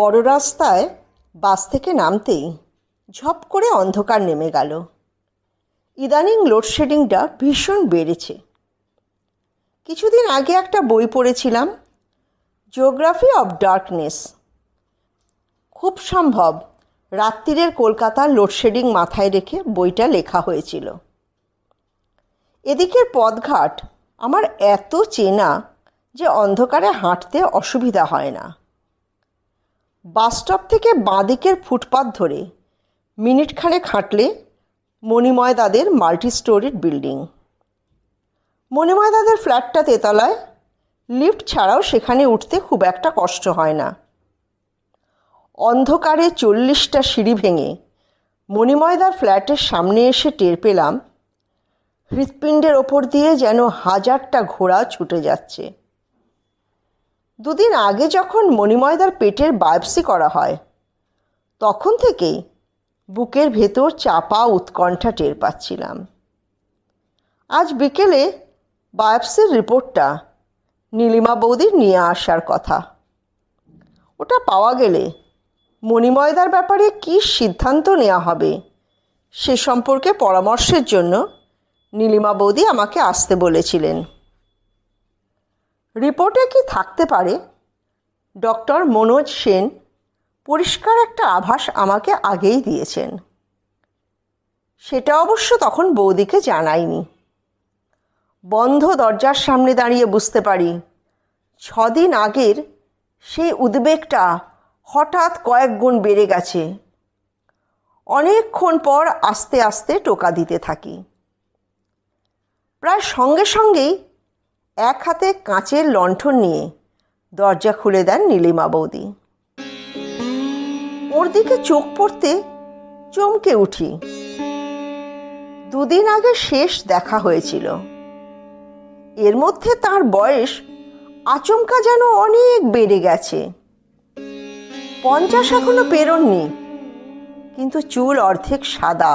বড় রাস্তায় বাস থেকে নামতেই ঝপ করে অন্ধকার নেমে গেল। ইদানিং লোডশেডিংটা ভীষণ বেড়েছে। কিছুদিন আগে একটা বই পড়েছিলাম জিওগ্রাফি অব ডার্কনেস খুব সম্ভব, রাত্রিরের কলকাতার লোডশেডিং মাথায় রেখে বইটা লেখা হয়েছিল। এদিকের পথঘাট আমার এত চেনা যে অন্ধকারে হাঁটতে অসুবিধা হয় না। বাসস্টপ থেকে বাঁদিকের ফুটপাত ধরে মিনিটখানেক হাঁটলে মণিময় দাদের মাল্টি স্টোরিড বিল্ডিং। মণিময় দাদের ফ্ল্যাটটা তেতলায়, লিফট ছাড়াও সেখানে উঠতে খুব একটা কষ্ট হয় না। অন্ধকারে চল্লিশটা সিঁড়ি ভেঙে মণিময়দার ফ্ল্যাটের সামনে এসে টের পেলাম, হৃৎপিণ্ডের ওপর দিয়ে যেন হাজারটা ঘোড়া ছুটে যাচ্ছে। দুদিন আগে যখন মণিময়দার পেটের বায়োপসি করা হয়, তখন থেকেই বুকের ভেতর চাপা উৎকণ্ঠা টের পাচ্ছিলাম। আজ বিকেলে বায়োপসির রিপোর্টটা নীলিমা বৌদির নিয়ে আসার কথা। ওটা পাওয়া গেলে মণিময়দার ব্যাপারে কী সিদ্ধান্ত নেওয়া হবে সে সম্পর্কে পরামর্শের জন্য নীলিমা বৌদি আমাকে আসতে বলেছিলেন। রিপোর্টে কি থাকতে পারে? ডক্টর মনোজ সেন, পরিষ্কার একটা আভাস আমাকে আগেই দিয়েছেন। সেটা অবশ্য তখন বৌদিকে জানাইনি। বন্ধ দরজার সামনে দাঁড়িয়ে বুঝতে পারি, ছদিন আগের সেই উদ্বেগটা হঠাৎ কয়েক গুণ বেড়ে গেছে। অনেকক্ষণ পর আস্তে আস্তে টোকা দিতে থাকি। প্রায় সঙ্গে সঙ্গেই এক হাতে কাঁচের লণ্ঠন নিয়ে দরজা খুলে দেন নীলিমা বৌদি। ওর দিকে চোখ পড়তে চমকে উঠি। দুদিন আগে শেষ দেখা হয়েছিল। এর মধ্যে তার বয়স আচমকা যেন অনেক বেড়ে গেছে। পঞ্চাশ এখনও পেরোননি, কিন্তু চুল অর্ধেক সাদা।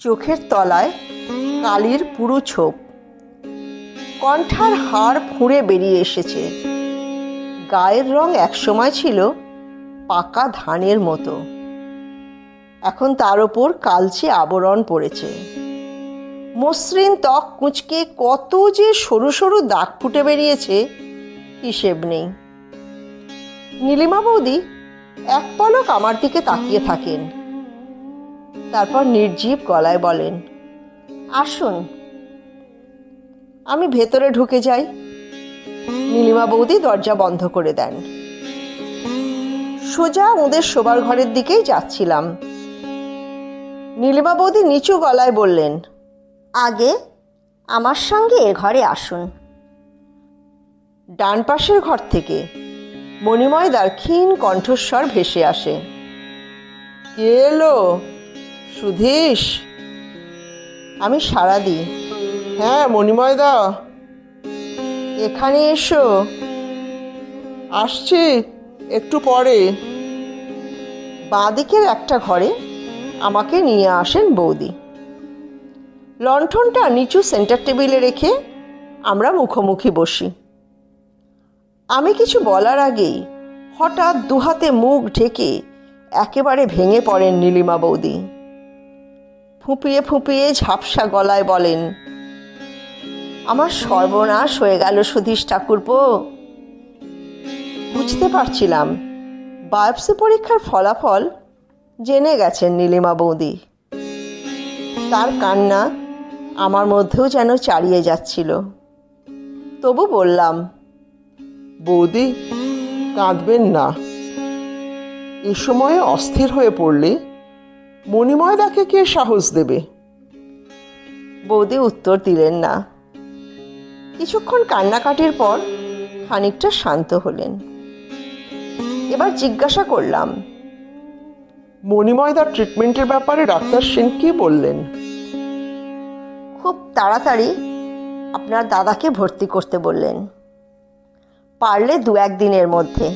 চোখের তলায় কালির পুরু ছোপ। কণ্ঠার হাড় ফুঁড়ে বেরিয়ে এসেছে। গায়ের রং একসময় ছিল পাকা ধানের মতো। এখন তার ওপর কালচে আবরণ পড়েছে। মসৃণ ত্বক কুঁচকে কত যে সরু সরু দাগ ফুটে বেরিয়েছে, হিসেব নেই। নীলিমা বৌদি এক পলক আমার দিকে তাকিয়ে থাকেন। তারপর নির্জীব গলায় বলেন, আসুন আমি ভেতরে ঢুকে যাই। নীলিমা বৌদি দরজা বন্ধ করে দেন। সোজা ওদের শোবার ঘরের দিকেই যাচ্ছিলাম। নীলিমা বৌদি নিচু গলায় বললেন, আগে আমার সঙ্গে এ ঘরে আসুন। ডান পাশের ঘর থেকে মণিময়দার ক্ষীণ কণ্ঠস্বর ভেসে আসে, কে এলো? সুধীশ? আমি সাড়া দিই। হ্যাঁ মণিময়দা। এখানে এসো। আসছি একটু পরে। বাঁদিকের একটা ঘরে আমাকে নিয়ে আসেন বৌদি। লণ্ঠনটা নিচু সেন্টার টেবিলে রেখে আমরা মুখোমুখি বসি। আমি কিছু বলার আগেই হঠাৎ দুহাতে মুখ ঢেকে একেবারে ভেঙে পড়েন নীলিমা বৌদি। ফুঁপিয়ে ফুঁপিয়ে ঝাপসা গলায় বলেন আমার সর্বনাশ হয়ে গেল সুধীশ ঠাকুরপো। বুঝতে পারছিলাম, বায়োপসি পরীক্ষার ফলাফল জেনে গেছেন নীলিমা বৌদি। তার কান্না আমার মধ্যেও যেন চালিয়ে যাচ্ছিল। তবু বললাম, বৌদি, কাঁদবেন না। এ সময়ে অস্থির হয়ে পড়লে মণিময়দাকে কে সাহস দেবে? বৌদি উত্তর দিলেন না। কিছুক্ষণ কান্নাকাটির পর খানিকটা শান্ত হলেন। এবার জিজ্ঞাসা করলাম মণিময়দার ট্রিটমেন্টের ব্যাপারে ডাক্তার সেন কি বললেন? খুব তাড়াতাড়ি আপনার দাদাকে ভর্তি করতে বললেন। পারলে দু একদিনের মধ্যে।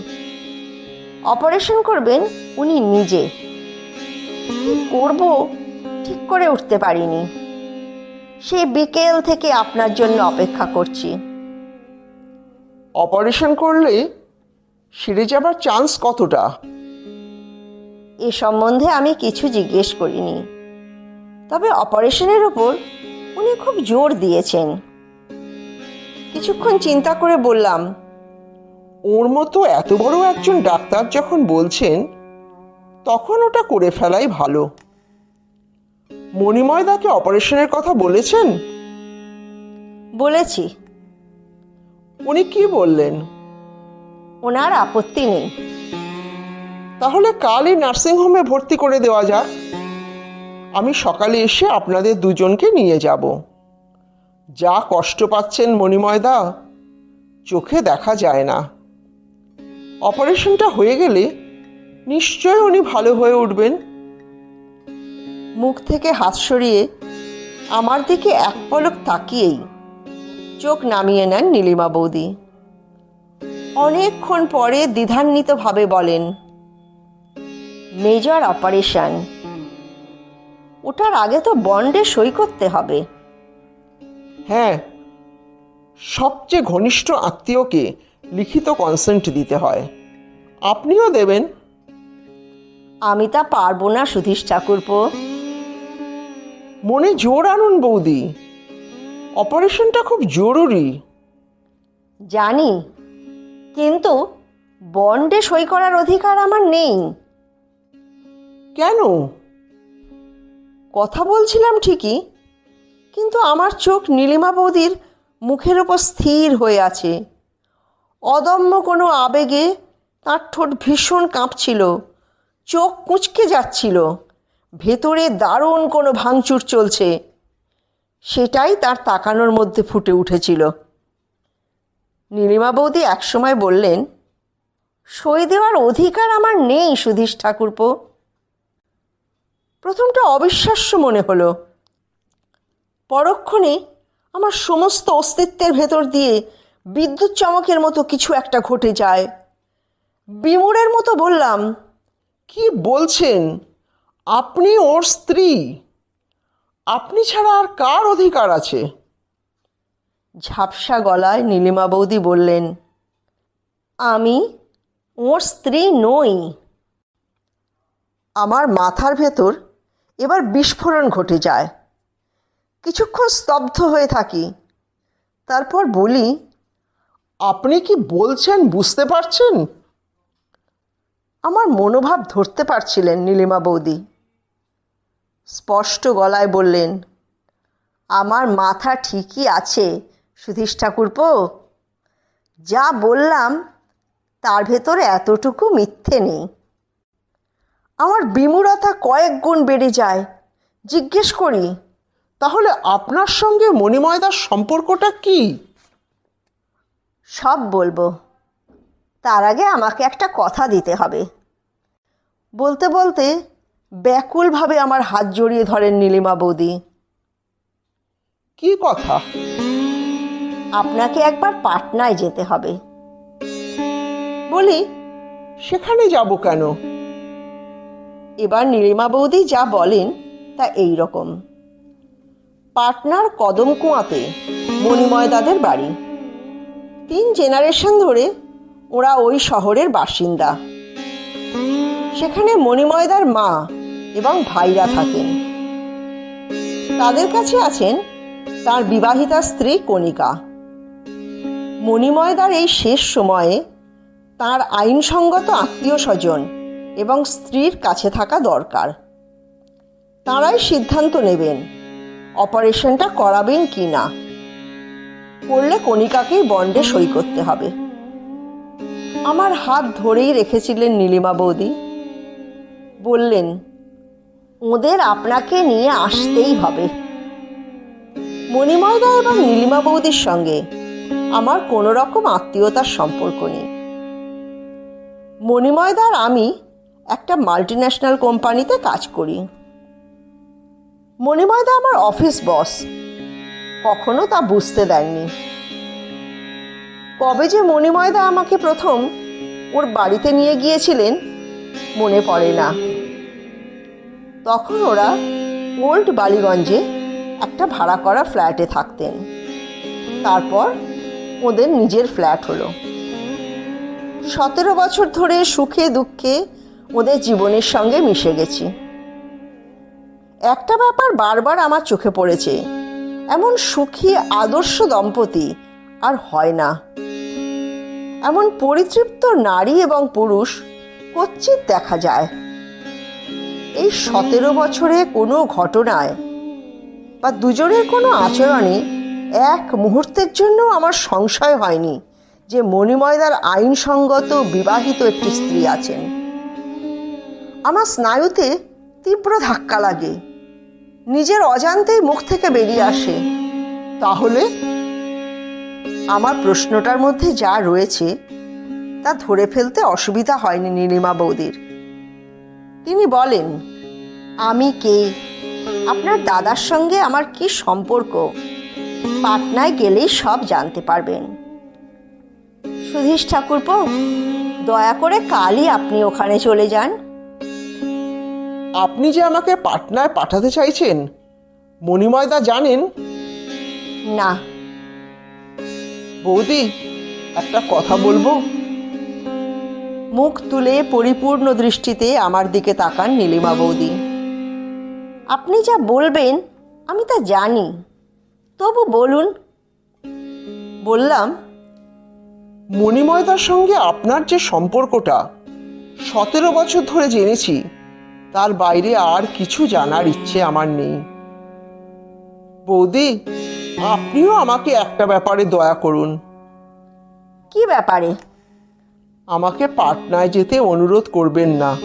অপারেশন করবেন উনি নিজে। কি করব ঠিক করে উঠতে পারিনি। সেই বিকেল থেকে আপনার জন্য অপেক্ষা করছি। অপারেশন করলে সেরে যাবার চান্স কতটা? এ সম্বন্ধে আমি কিছু জিজ্ঞেস করিনি। তবে অপারেশনের ওপর উনি খুব জোর দিয়েছেন। কিছুক্ষণ চিন্তা করে বললাম ওর মতো এত বড় একজন ডাক্তার যখন বলছেন তখন ওটা করে ফেলাই ভালো। মণিময়দাকে অপারেশনের কথা বলেছেন? বলেছি। উনি কি বললেন? ওনার আপত্তি নেই। তাহলে কালই নার্সিংহোমে ভর্তি করে দেওয়া যাক। আমি সকালে এসে আপনাদের দুজনকে নিয়ে যাব। যা কষ্ট পাচ্ছেন মণিময়দা চোখে দেখা যায় না। অপারেশনটা হয়ে গেলে নিশ্চয় উনি ভালো হয়ে উঠবেন। মুখ থেকে হাত সরিয়ে আমার দিকে এক পলক তাকিয়েই চোখ নামিয়ে নেন নীলিমা বৌদি। অনেকক্ষণ পরে দ্বিধান্বিতভাবে বলেন মেজর অপারেশন ওটার আগে তো বন্ডে সই করতে হবে। হ্যাঁ সবচেয়ে ঘনিষ্ঠ আত্মীয়কে লিখিত কনসেন্ট দিতে হয়। আপনিও দেবেন। আমি তা পারব না সুধীশ ঠাকুরপো। মনে জোর আনুন বৌদি। অপারেশনটা খুব জরুরি। জানি কিন্তু বন্ডে সই করার অধিকার আমার নেই। কেন? কথা বলছিলাম ঠিকই কিন্তু আমার চোখ নীলিমা বৌদির মুখের ওপর স্থির হয়ে আছে। অদম্য কোনো আবেগে তার ঠোঁট ভীষণ কাঁপছিল চোখ কুঁচকে যাচ্ছিল। ভেতরে দারুণ কোনো ভাঙচুর চলছে। সেটাই তার তাকানোর মধ্যে ফুটে উঠেছিল। নীলিমা বৌদি একসময় বললেন, সই দেওয়ার অধিকার আমার নেই সুধীশ ঠাকুরপো। প্রথমটা অবিশ্বাস্য মনে হলো। পরক্ষণে আমার সমস্ত অস্তিত্বের ভেতর দিয়ে বিদ্যুৎ চমকের মতো কিছু একটা ঘটে যায়। বিমুরের মতো বললাম, কি বলছেন? আপনি ওর স্ত্রী। আপনি ছাড়া আর কার অধিকার আছে? ঝাপসা গলায় নীলিমা বৌদি বললেন আমি ওর স্ত্রী নই। আমার মাথার ভেতর এবার বিস্ফোরণ ঘটে যায়। কিছুক্ষণ স্তব্ধ হয়ে থাকি। তারপর বলি আপনি কি বলছেন বুঝতে পারছেন? আমার মনোভাব ধরতে পারছিলেন নীলিমা বৌদি। স্পষ্ট গলায় বললেন, আমার মাথা ঠিকই আছে, সুধীশ ঠাকুরপো। যা বললাম, তার ভেতরে এতটুকু মিথ্যে নেই। আমার বিমূরতা কয়েক গুণ বেড়ে যায়। জিজ্ঞেস করি, তাহলে আপনার সঙ্গে মণিময়দার সম্পর্কটা কি? সব বলব। তার আগে আমাকে একটা কথা দিতে হবে। বলতে বলতে ব্যাকুলভাবে আমার হাত জড়িয়ে ধরেন নীলিমা বৌদি। কি কথা? আপনাকে একবার পাটনায় যেতে হবে। বলি সেখানে যাব কেন? এবার নীলিমা বৌদি যা বলেন তা এই রকম। পাটনার কদম কুয়াতে মণিময় দাদের বাড়ি। তিন জেনারেশন ধরে ওরা ওই শহরের বাসিন্দা। সেখানে মণিময়দার মা এবং ভাইরা থাকেন। তাদের কাছে আছেন তার বিবাহিতা স্ত্রী কণিকা। মণিময়দার এই শেষ সময়ে তার আইনসঙ্গত আত্মীয় স্বজন এবং স্ত্রীর কাছে থাকা দরকার। তারাই সিদ্ধান্ত নেবেন অপারেশনটা করাবেন কি না। করলে কণিকাকেই বন্ডে সই করতে হবে। আমার হাত ধরেই রেখেছিলেন নীলিমা বৌদি। বললেন ওদের আপনাকে নিয়ে আসতেই হবে। মণিময়দা এবং নীলিমা বৌদির সঙ্গে আমার কোনো রকম আত্মীয়তার সম্পর্ক নেই। মণিময়দার আমি একটা মাল্টিন্যাশনাল কোম্পানিতে কাজ করি। মণিময়দা আমার অফিস বস কখনো তা বুঝতে দেননি। কবে যে মণিময়দা আমাকে প্রথম ওর বাড়িতে নিয়ে গিয়েছিলেন, মনে পড়ে না। তখন ওরা ওল্ড বালিগঞ্জে একটা ভাড়া করা ফ্ল্যাটে থাকতেন। তারপর ওদের নিজের ফ্ল্যাট হলো। সতেরো বছর ধরে সুখে দুঃখে ওদের জীবনের সঙ্গে মিশে গেছি। একটা ব্যাপার বারবার আমার চোখে পড়েছে, এমন সুখী, আদর্শ দম্পতি আর হয় না। এমন পরিতৃপ্ত নারী এবং পুরুষ কচ্ছিত দেখা যায়। এই সতেরো বছরে কোনো ঘটনায় বা দুজনের কোনো আচরণে এক মুহূর্তের জন্য আমার সংশয় হয়নি যে মণিময়দার আইনসঙ্গত বিবাহিত একটি স্ত্রী আছেন। আমার স্নায়ুতে তীব্র ধাক্কা লাগে। নিজের অজান্তেই মুখ থেকে বেরিয়ে আসে। তাহলে আমার প্রশ্নটার মধ্যে যা রয়েছে তা ধরে ফেলতে অসুবিধা হয়নি নীলিমা বৌদির। তিনি বলেন আমি কে? আপনার দাদার সঙ্গে আমার কি সম্পর্ক? পাটনায় গেলেই সব জানতে পারবেন। সুধীশ ঠাকুরপো দয়া করে কালই আপনি ওখানে চলে যান। আপনি যে আমাকে পাটনায় পাঠাতে চাইছেন মণিময়দা জানেন? না। বৌদি একটা কথা বলব? মুখ তুলে পরিপূর্ণ দৃষ্টিতে আমার দিকে তাকান নীলিমা বৌদি। আপনি যা বলবেন আমি তা জানি। তবু বলুন। বললাম মণিময়দার সঙ্গে আপনার যে সম্পর্কটা সতেরো বছর ধরে জেনেছি তার বাইরে আর কিছু জানার ইচ্ছে আমার নেই। বৌদি আপনিও আমাকে একটা ব্যাপারে দয়া করুন। কি ব্যাপারে? আমাকে পাটনায় যেতে অনুরোধ করবেন না।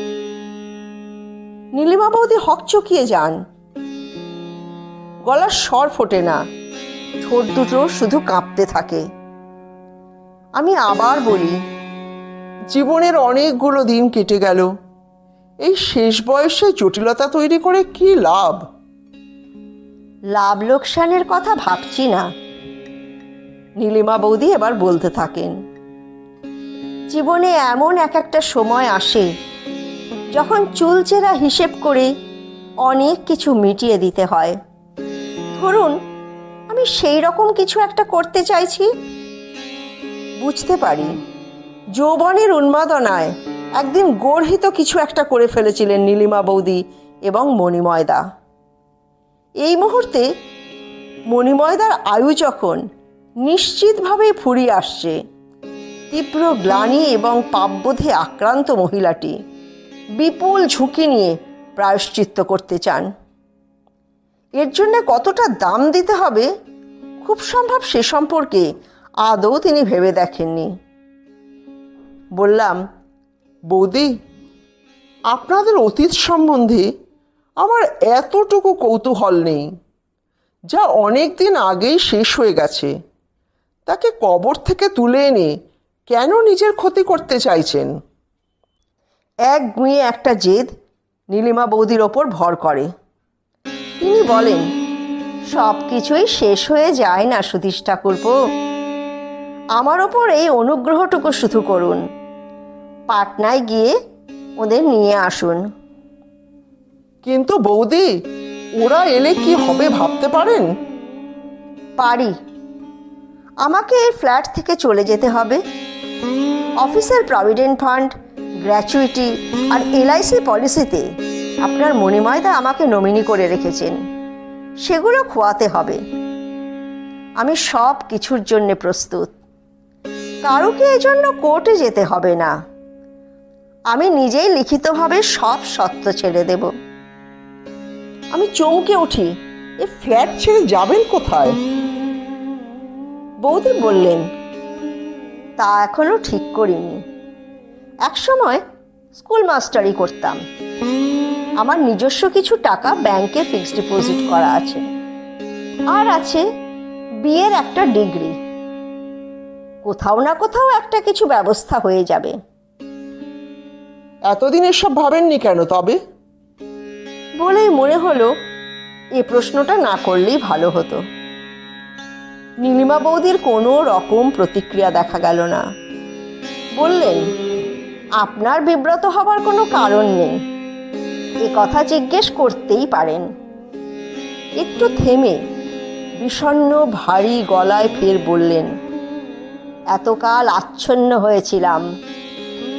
নীলিমা বৌদি হকচকিয়ে যান। গলার স্বর ফোটে না। ঠোঁট দুটো শুধু কাঁপতে থাকে। আমি আবার বলি জীবনের অনেকগুলো দিন কেটে গেল। এই শেষ বয়সে জটিলতা তৈরি করে কি লাভ? লাভ লোকসানের কথা ভাবছি না। নীলিমা বৌদি এবার বলতে থাকেন জীবনে এমন এক একটা সময় আসে যখন চুলচেরা হিসেব করে অনেক কিছু মিটিয়ে দিতে হয়। ধরুন, আমি সেই রকম কিছু একটা করতে চাইছি। বুঝতে পারি, যৌবনের উন্মাদনায় একদিন গর্হিত কিছু একটা করে ফেলেছিলেন নীলিমা বৌদি এবং মণিময়দা এই মুহূর্তে মণিময়দার আয়ু যখন নিশ্চিতভাবেই ফুরিয়ে আসছে তীব্র গ্লানি এবং পাপবোধে আক্রান্ত মহিলাটি বিপুল ঝুঁকি নিয়ে প্রায়শ্চিত্ত করতে চান। এর জন্য কতটা দাম দিতে হবে? খুব সম্ভব সে সম্পর্কে আদৌ তিনি ভেবে দেখেননি। বললাম, বৌদি, আপনাদের অতীত সম্বন্ধে আমার এতটুকু কৌতূহল নেই, যা অনেক দিন আগেই শেষ হয়ে গেছে। তাকে কবর থেকে তুলে এনে কেন নিজের ক্ষতি করতে চাইছেন? এক গুঁয়ে একটা জেদ নীলিমা বৌদির ওপর ভর করে। তিনি বলেন সব কিছুই শেষ হয়ে যায় না সুধীশ ঠাকুরপো। আমার ওপর এই অনুগ্রহটুকু শুধু করুন। পাটনায় গিয়ে ওদের নিয়ে আসুন। কিন্তু বৌদি ওরা এলে কি হবে ভাবতে পারেন? পারি। আমাকে এই ফ্ল্যাট থেকে চলে যেতে হবে। অফিসের প্রভিডেন্ট ফান্ড গ্র্যাচুইটি আর এলআইসি পলিসিতে আপনার মণিময়দা আমাকে নমিনি করে রেখেছেন। সেগুলো খোয়াতে হবে। আমি সব কিছুর জন্য প্রস্তুত। কারোকে এজন্য কোর্টে যেতে হবে না। আমি নিজেই লিখিতভাবে সব সত্য ছেড়ে দেব। আমি চমকে উঠি, এ ফ্ল্যাট ছেড়ে যাবেন কোথায়? বৌদি বললেন তা এখনও ঠিক করিনি। একসময় স্কুল মাস্টারি করতাম। আমার নিজস্ব কিছু টাকা ব্যাংকে ফিক্সড ডিপোজিট করা আছে। আর আছে বিয়ের একটা ডিগ্রি। কোথাও না কোথাও একটা কিছু ব্যবস্থা হয়ে যাবে। এতদিন এসব ভাবেননি কেন তবে? বলেই মনে হলো এ প্রশ্নটা না করলেই ভালো হতো। নীলিমা বৌদির কোনো রকম প্রতিক্রিয়া দেখা গেল না। বললেন, আপনার বিব্রত হবার কোনো কারণ নেই। এ কথা জিজ্ঞেস করতেই পারেন। একটু থেমে বিষণ্ণ, ভারী গলায় ফের বললেন, এতকাল আচ্ছন্ন হয়েছিলাম।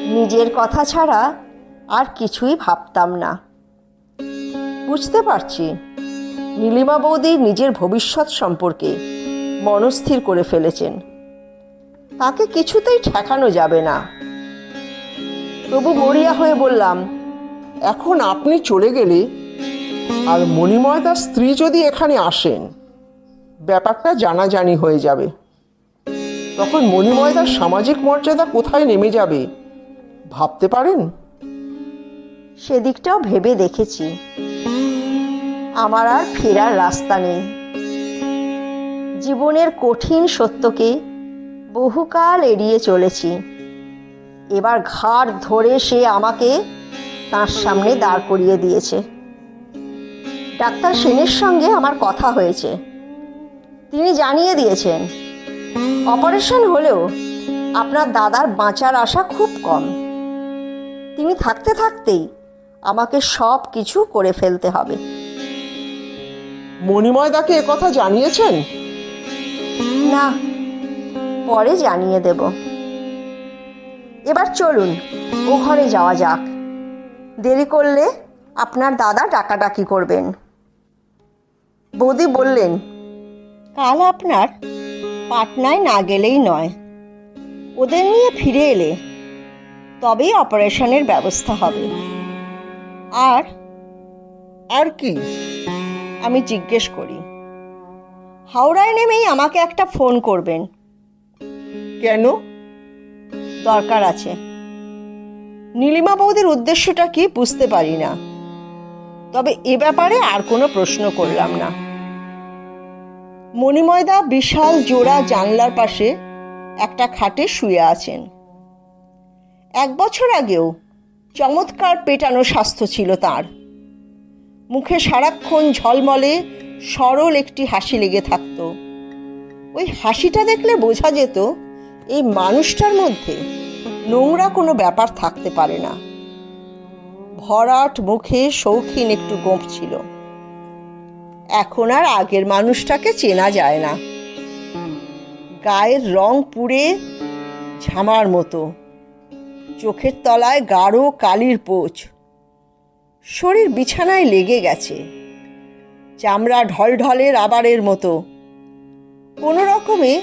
নিজের কথা ছাড়া আর কিছুই ভাবতাম না। বুঝতে পারছি। নীলিমা বৌদি নিজের ভবিষ্যৎ সম্পর্কে মনস্থির করে ফেলেছেন। তাকে কিছুতেই ঠেকানো যাবে না। তবু মরিয়া হয়ে বললাম, এখন আপনি চলে গেলে আর মণিময়দার স্ত্রী যদি এখানে আসেন, ব্যাপারটা জানাজানি হয়ে যাবে। তখন মণিময়দার সামাজিক মর্যাদা কোথায় নেমে যাবে, ভাবতে পারেন? সেদিকটাও ভেবে দেখেছি। আমার আর ফেরার রাস্তা নেই। জীবনের কঠিন সত্যকে বহুকাল এড়িয়ে চলেছি। এবার ঘাড় ধরে সে আমাকে তার সামনে দাঁড় করিয়ে দিয়েছে। ডাক্তার সেনের সঙ্গে আমার কথা হয়েছে। তিনি জানিয়ে দিয়েছেন, অপারেশন হলেও আপনার দাদার বাঁচার আশা খুব কম। তিনি থাকতে থাকতেই আমাকে সব কিছু করে ফেলতে হবে। মণিময় মণিময়দাকে একথা জানিয়েছেন? না, পরে জানিয়ে দেব। এবার চলুন, ও ঘরে যাওয়া যাক। দেরি করলে আপনার দাদা ডাকাডাকি করবেন। বৌদি বললেন, কাল আপনার পাটনায় না গেলেই নয়। ওদের নিয়ে ফিরে এলে তবেই অপারেশনের ব্যবস্থা হবে। আর আর কি? আমি জিজ্ঞেস করি। হাওড়ায় নেমেই আমাকে একটা ফোন করবেন। কেন? দরকার আছে। নীলিমা বৌদির উদ্দেশ্যটা কি বুঝতে পারি না। তবে এ ব্যাপারে আর কোনো প্রশ্ন করলাম না। মণিময়দা বিশাল জোড়া জানলার পাশে একটা খাটে শুয়ে আছেন। এক বছর আগেও চমৎকার পেটানো স্বাস্থ্য ছিল তার। মুখে সারাক্ষণ ঝলমলে সরল একটি হাসি লেগে থাকতো। ওই হাসিটা দেখলে বোঝা যেত, এই মানুষটার মধ্যে নোংরা কোনো ব্যাপার থাকতে পারে না। ভরাট মুখে শৌখিন একটু গোঁপ ছিল। এখন আর আগের মানুষটাকে চেনা যায় না। গায়ের রং পুড়ে ঝামার মতো। চোখের তলায় গাঢ় কালির পোচ। শরীর বিছানায় লেগে গেছে। চামড়া ঢলঢলে রাবারের মতো। কোনো রকমে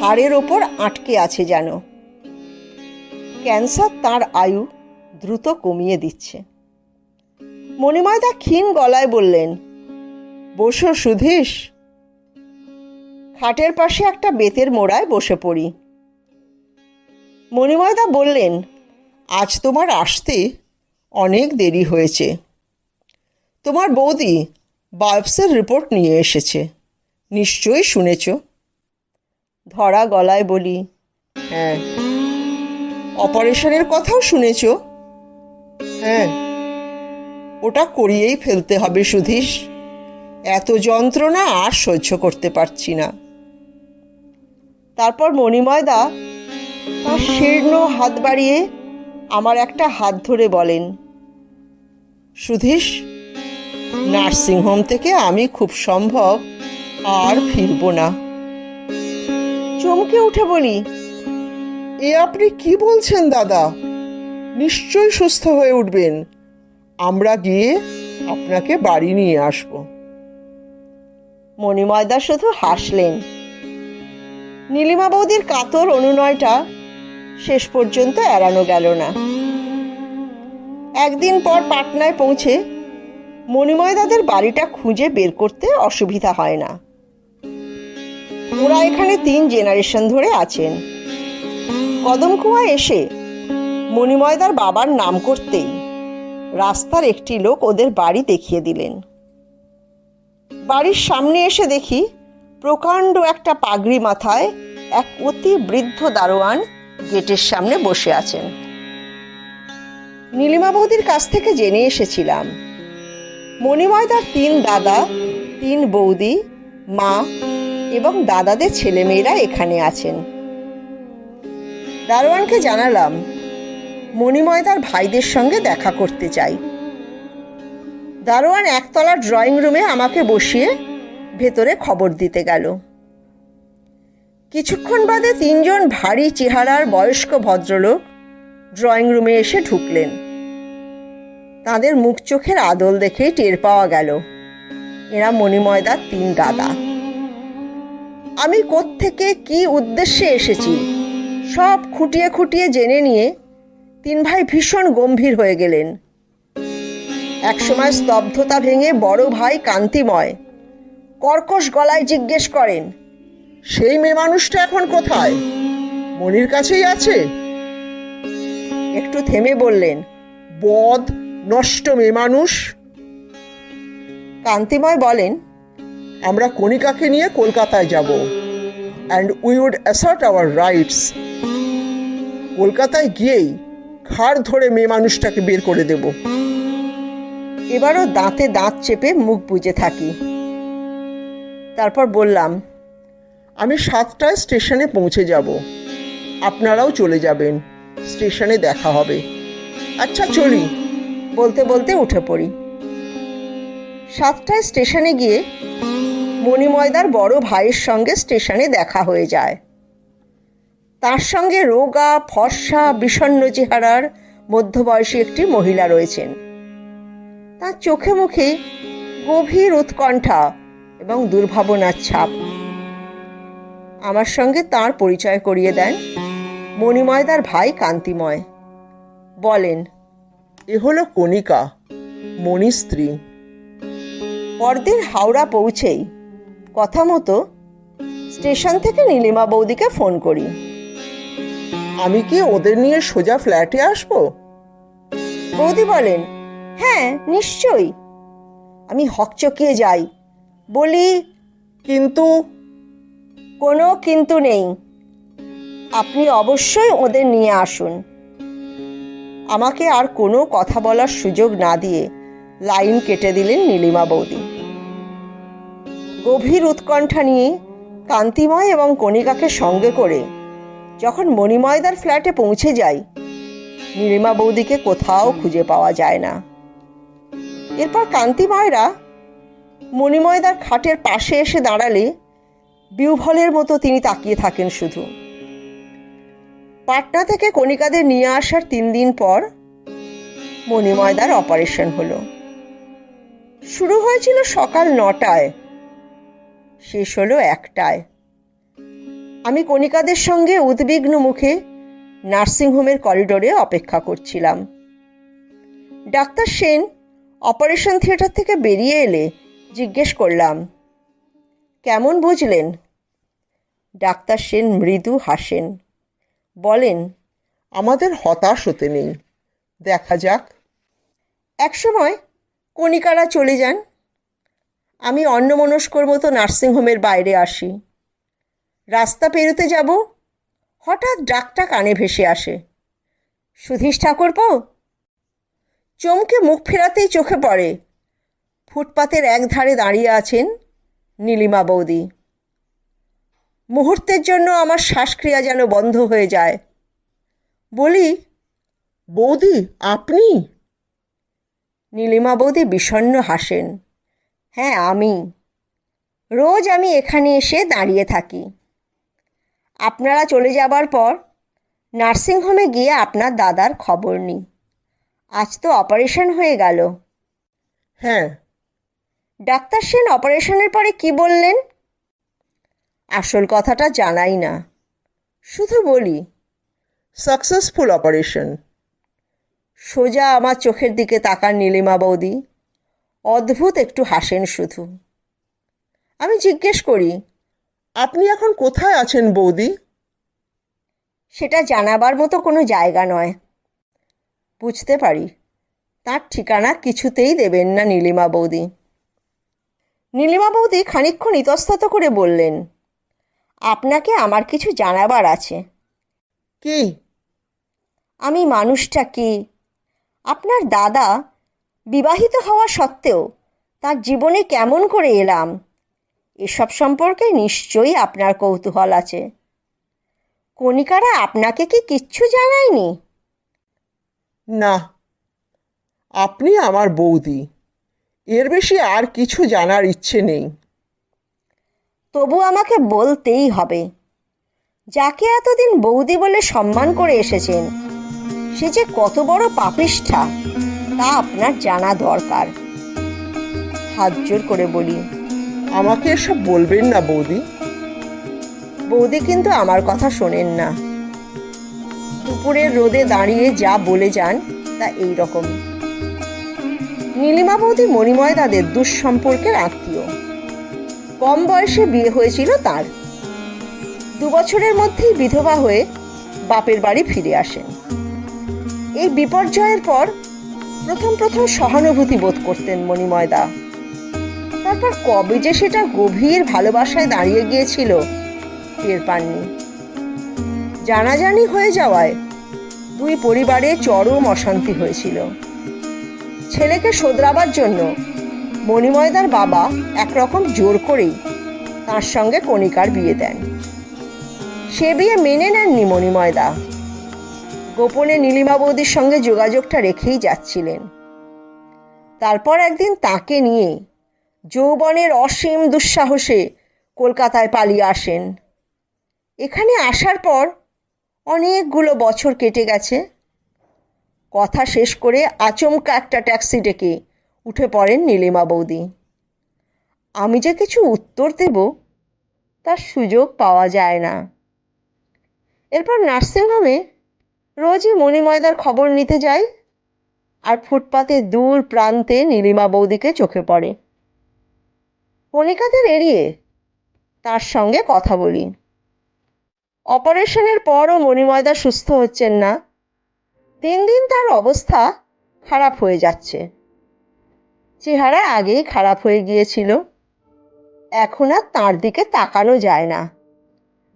হাড়ের ওপর আটকে আছে যেন। ক্যান্সার তার আয়ু দ্রুত কমিয়ে দিচ্ছে। মণিময়দা ক্ষীণ গলায় বললেন, বসো সুধীশ। খাটের পাশে একটা বেতের মোড়ায় বসে পড়ি। মণিময়দা বললেন, আজ তোমার আসতে অনেক দেরি হয়েছে। তোমার বৌদি বায়োপসের রিপোর্ট নিয়ে এসেছে। নিশ্চয়ই শুনেছ? ধরা গলায় বলি। হ্যাঁ। অপারেশনের কথাও শুনেছ? হ্যাঁ। ওটা করিয়েই ফেলতে হবে সুধীশ। এত যন্ত্রণা আর সহ্য করতে পারছি না। তারপর মণিময়দা তার শীর্ণ হাত বাড়িয়ে আমার একটা হাত ধরে বলেন সুধীশ নার্সিংহোম থেকে আমি খুব সম্ভব আর ফিরব না। চমকে উঠে বলি, এ আপনি কি বলছেন দাদা? নিশ্চয়ই সুস্থ হয়ে উঠবেন। আমরা গিয়ে আপনাকে বাড়ি নিয়ে আসব। মণিময়দা শুধু হাসলেন। নীলিমা বৌদির কাতর অনুনয়টা শেষ পর্যন্ত এড়ানো গেল না। একদিন পর পাটনায় পৌঁছে মণিময়দাদের বাড়িটা খুঁজে বের করতে অসুবিধা হয় না। ওরা এখানে তিন জেনারেশন ধরে আছেন। কদমকুয়া এসে মণিময়দার বাবার নাম করতেই রাস্তার একটি লোক ওদের বাড়ি দেখিয়ে দিলেন। বাড়ির সামনে এসে দেখি প্রকাণ্ড একটা পাগড়ি মাথায় এক অতি বৃদ্ধ দারোয়ান গেটের সামনে বসে আছেন। নীলিমা বৌদির কাছ থেকে জেনে এসেছিলাম মণিময়দার তিন দাদা, তিন বৌদি, মা এবং দাদাদের ছেলেমেয়েরা এখানে আছেন। দারোয়ানকে জানালাম, মণিময় তার ভাইদের সঙ্গে দেখা করতে চাই। দারোয়ান একতলার ড্রয়িং রুমে আমাকে বসিয়ে ভেতরে খবর দিতে গেল। কিছুক্ষণ বাদে তিনজন ভারী চেহারার বয়স্ক ভদ্রলোক ড্রয়িং রুমে এসে ঢুকলেন। তাদের মুখ চোখের আদল দেখেই টের পাওয়া গেল। এরা মণিময়দার তিন দাদা আমি কোত্থেকে কি উদ্দেশ্যে এসেছি? সব খুঁটিয়ে খুঁটিয়ে জেনে নিয়ে তিন ভাই ভীষণ গম্ভীর হয়ে গেলেন। একসময় স্তব্ধতা ভেঙে বড় ভাই কান্তিময় কর্কশ গলায় জিজ্ঞেস করেন, সেই মেয়ে মানুষটা এখন কোথায়? মনির কাছেই আছে? একটু থেমে বললেন বদ নষ্ট মেয়ে মানুষ। কান্তিময় বলেন, আমরা কণিকাকে নিয়ে কলকাতায় যাব and we would assert our rights কলকাতায় গিয়েই ঘাড় ধরে মেয়ে মানুষটাকে বের করে দেব। এবারও দাঁতে দাঁত চেপে মুখ বুজে থাকি। তারপর বললাম, আমি সাতটায় স্টেশনে পৌঁছে যাব। আপনারাও চলে যাবেন। স্টেশনে দেখা হবে। আচ্ছা চলি। বলতে বলতে উঠে পড়ি। সাতটায় স্টেশনে গিয়ে মণিময়দার বড় ভাইয়ের সঙ্গে স্টেশনে দেখা হয়ে যায়। তার সঙ্গে রোগা, ফর্সা বিষণ্ন চেহারার মধ্যবয়সী একটি মহিলা রয়েছেন। তার চোখে মুখে গভীর উৎকণ্ঠা এবং দুর্ভাবনার ছাপ। আমার সঙ্গে তার পরিচয় করিয়ে দেন মণিময়দার ভাই কান্তিময়। বলেন এ হলো কণিকা মণি স্ত্রী। পরদিন হাওড়া পৌঁছেই কথা মতো স্টেশন থেকে নীলিমা বৌদিকে ফোন করি। আমি কি ওদের নিয়ে সোজা ফ্ল্যাটে আসব? বৌদি বলেন হ্যাঁ নিশ্চয়ই। আমি হকচকিয়ে যাই, বলি, কিন্তু কোনো কিন্তু নেই। আপনি অবশ্যই ওদের নিয়ে আসুন। আমাকে আর কোনো কথা বলার সুযোগ না দিয়ে লাইন কেটে দিলেন নীলিমা বৌদি। গভীর উৎকণ্ঠা নিয়ে কান্তিময় এবং কণিকাকে সঙ্গে করে যখন মণিময়দার ফ্ল্যাটে পৌঁছে যাই, নীলিমা বৌদিকে কোথাও খুঁজে পাওয়া যায় না। এরপর কান্তিময়রা মণিময়দার খাটের পাশে এসে দাঁড়ালে বিউভলের মতো তিনি তাকিয়ে থাকেন শুধু। পাটনা থেকে কণিকাদের নিয়ে আসার তিন দিন পর মণিময়দার অপারেশন হলো। শুরু হয়েছিল সকাল নটায়, শেষ হলো একটায়। আমি কণিকাদের সঙ্গে উদ্বিগ্ন মুখে নার্সিংহোমের করিডোরে অপেক্ষা করছিলাম। ডাক্তার সেন অপারেশন থিয়েটার থেকে বেরিয়ে এলে জিজ্ঞেস করলাম, কেমন বুঝলেন? ডাক্তার সেন মৃদু হাসেন। বলেন, আমাদের হতাশ হতে নেই। দেখা যাক। একসময় কণিকারা চলে যান। আমি অন্নমনস্কর মতো নার্সিংহোমের বাইরে আসি। রাস্তা পেরোতে যাব, হঠাৎ ডাকটা কানে ভেসে আসে। সুধীশ ঠাকুরপো চমকে মুখ ফেরাতেই চোখে পড়ে। ফুটপাতের এক ধারে দাঁড়িয়ে আছেন নীলিমা বৌদি। মুহূর্তের জন্য আমার শ্বাসক্রিয়া যেন বন্ধ হয়ে যায়। বলি বৌদি আপনি? নীলিমা বৌদি বিষণ্ণ হাসেন। হ্যাঁ আমি। রোজ আমি এখানে এসে দাঁড়িয়ে থাকি। আপনারা চলে যাবার পর নার্সিংহোমে গিয়ে আপনার দাদার খবর নিই। আজ তো অপারেশন হয়ে গেল। হ্যাঁ। ডাক্তার সেন অপারেশনের পরে কি বললেন? আসল কথাটা জানাই না। শুধু বলি সাকসেসফুল অপারেশন সোজা আমার চোখের দিকে তাকান নীলিমা বৌদি। অদ্ভুত একটু হাসেন শুধু। আমি জিজ্ঞেস করি, আপনি এখন কোথায় আছেন বৌদি? সেটা জানাবার মতো কোনো জায়গা নয়। বুঝতে পারি, তার ঠিকানা কিছুতেই দেবেন না নীলিমা বৌদি। নীলিমা বৌদি খানিকক্ষণ ইতস্তত করে বললেন আপনাকে আমার কিছু জানাবার আছে। কি? আমি মানুষটা কি? আপনার দাদা বিবাহিত হওয়া সত্ত্বেও তার জীবনে কেমন করে এলাম? এসব সম্পর্কে নিশ্চয়ই আপনার কৌতূহল আছে। কণিকারা আপনাকে কি কিচ্ছু জানায়নি? না আপনি আমার বৌদি। এর বেশি আর কিছু জানার ইচ্ছে নেই। তবু আমাকে বলতেই হবে। যাকে এতদিন বৌদি বলে সম্মান করে এসেছেন, সে যে কত বড় পাপিষ্ঠা, তা আপনার জানা দরকার। হাত জোর করে বলি, আমাকে এসব বলবেন না বৌদি। বৌদি কিন্তু আমার কথা শোনেন না। দুপুরের রোদে দাঁড়িয়ে যা বলে যান, তা এই রকম নীলিমা বৌদি মণিময় দাদের দুঃসম্পর্কের আত্মীয়। কম বয়সে বিয়ে হয়েছিল তার। দু বছরের মধ্যেই বিধবা হয়ে বাপের বাড়ি ফিরে আসেন এই বিপর্যয়ের পর প্রথম প্রথম সহানুভূতি বোধ করতেন মণিময়দা তারপর কবে যে সেটা গভীর ভালোবাসায় দাঁড়িয়ে গিয়েছিল টের পাননি। জানাজানি হয়ে যাওয়ায় দুই পরিবারে চরম অশান্তি হয়েছিল। ছেলেকে শোধরাবার জন্য মণিময়দার বাবা একরকম জোর করেই তার সঙ্গে কণিকার বিয়ে দেন। সে বিয়ে মেনে নেননি মণিময়দা। গোপনে নীলিমা বৌদির সঙ্গে যোগাযোগটা রেখেই যাচ্ছিলেন। তারপর একদিন তাকে নিয়ে যৌবনের অসীম দুঃসাহসে কলকাতায় পালিয়ে আসেন। এখানে আসার পর অনেকগুলো বছর কেটে গেছে। কথা শেষ করে আচমকা একটা ট্যাক্সি ডেকে উঠে পড়েন নীলিমা বৌদি। আমি যে কিছু উত্তর দেব, তার সুযোগ পাওয়া যায় না। এরপর নার্সিংহোমে রোজই মণিময়দার খবর নিতে যাই আর ফুটপাতে দূর প্রান্তে নীলিমা বৌদিকে চোখে পড়ে। কণিকাদের এড়িয়ে তার সঙ্গে কথা বলি। অপারেশনের পরও মণিময়দা সুস্থ হচ্ছেন না। দিন দিন তার অবস্থা খারাপ হয়ে যাচ্ছে। চেহারা আগেই খারাপ হয়ে গিয়েছিল। এখন আর তাঁর দিকে তাকানো যায় না।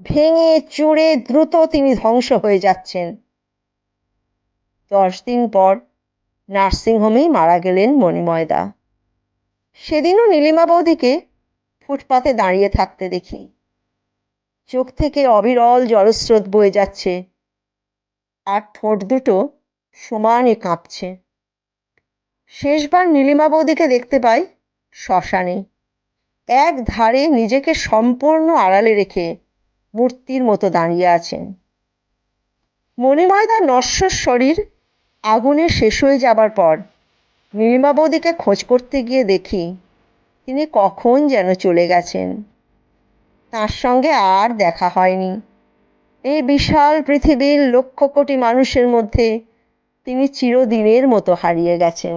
ভেঙে চুড়ে দ্রুত তিনি ধ্বংস হয়ে যাচ্ছেন। দশ দিন পর নার্সিংহোমেই মারা গেলেন মণিময়দা। সেদিনও নীলিমা বৌদিকে ফুটপাতে দাঁড়িয়ে থাকতে দেখি। চোখ থেকে অবিরল জলস্রোত বয়ে যাচ্ছে। আর ঠোঁট দুটো সমানে কাঁপছে। শেষবার নীলিমা বৌদিকে দেখতে পাই শ্মশানে। এক ধারে নিজেকে সম্পূর্ণ আড়ালে রেখে মূর্তির মতো দাঁড়িয়ে আছেন। মণিময়দার নশ্বর শরীর আগুনে শেষ হয়ে যাবার পর নীলিমা বৌদিকে খোঁজ করতে গিয়ে দেখি তিনি কখন যেন চলে গেছেন। তার সঙ্গে আর দেখা হয়নি। এই বিশাল পৃথিবীর লক্ষ কোটি মানুষের মধ্যে তিনি চিরদিনের মতো হারিয়ে গেছেন।